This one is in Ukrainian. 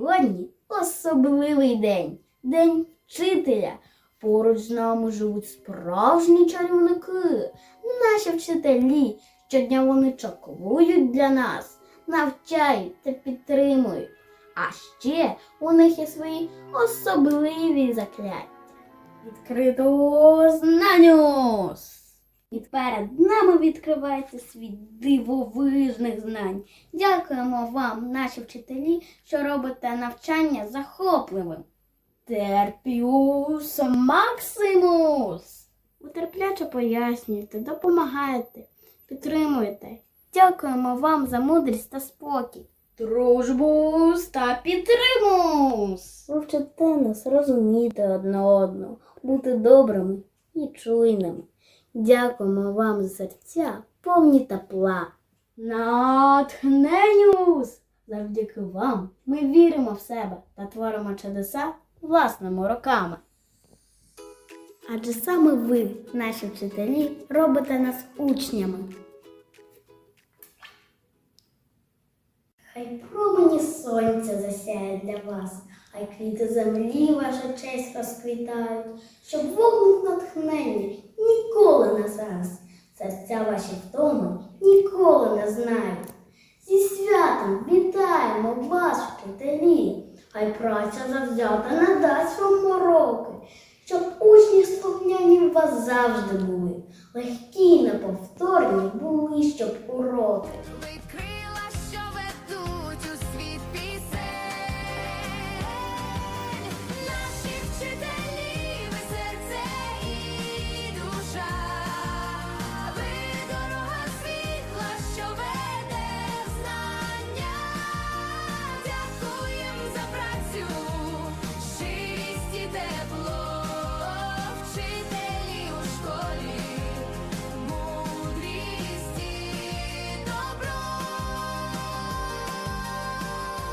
Сьогодні особливий день, день вчителя. Поруч з нами живуть справжні чарівники, наші вчителі. Щодня вони чаклують для нас, навчають та підтримують. А ще у них є свої особливі закляття. Відкрито знаннюс! І перед нами відкривається світ дивовижних знань. Дякуємо вам, наші вчителі, що робите навчання захопливим. Терпіус Максимус! Ви терпляче пояснюєте, допомагаєте, підтримуєте. Дякуємо вам за мудрість та спокій. Дружбус та підтримус! Ви вчите нас розуміти одне одного, бути добрими і чуйними. Дякуємо вам за серця, повні тепла. Натхненюс! Завдяки вам ми віримо в себе та творимо чудеса власними руками. Адже саме ви, наші вчителі, робите нас учнями. Хай промені сонця засяють для вас, хай квіти землі ваша честь розквітають, щоб вогник натхнення не згас, серця ваші втоми ніколи не знають. Зі святом вітаємо вас, вчителі, хай праця завзята надасть вам уроки, щоб учні слухняні вас завжди були, легкі неповторні були, щоб уроки.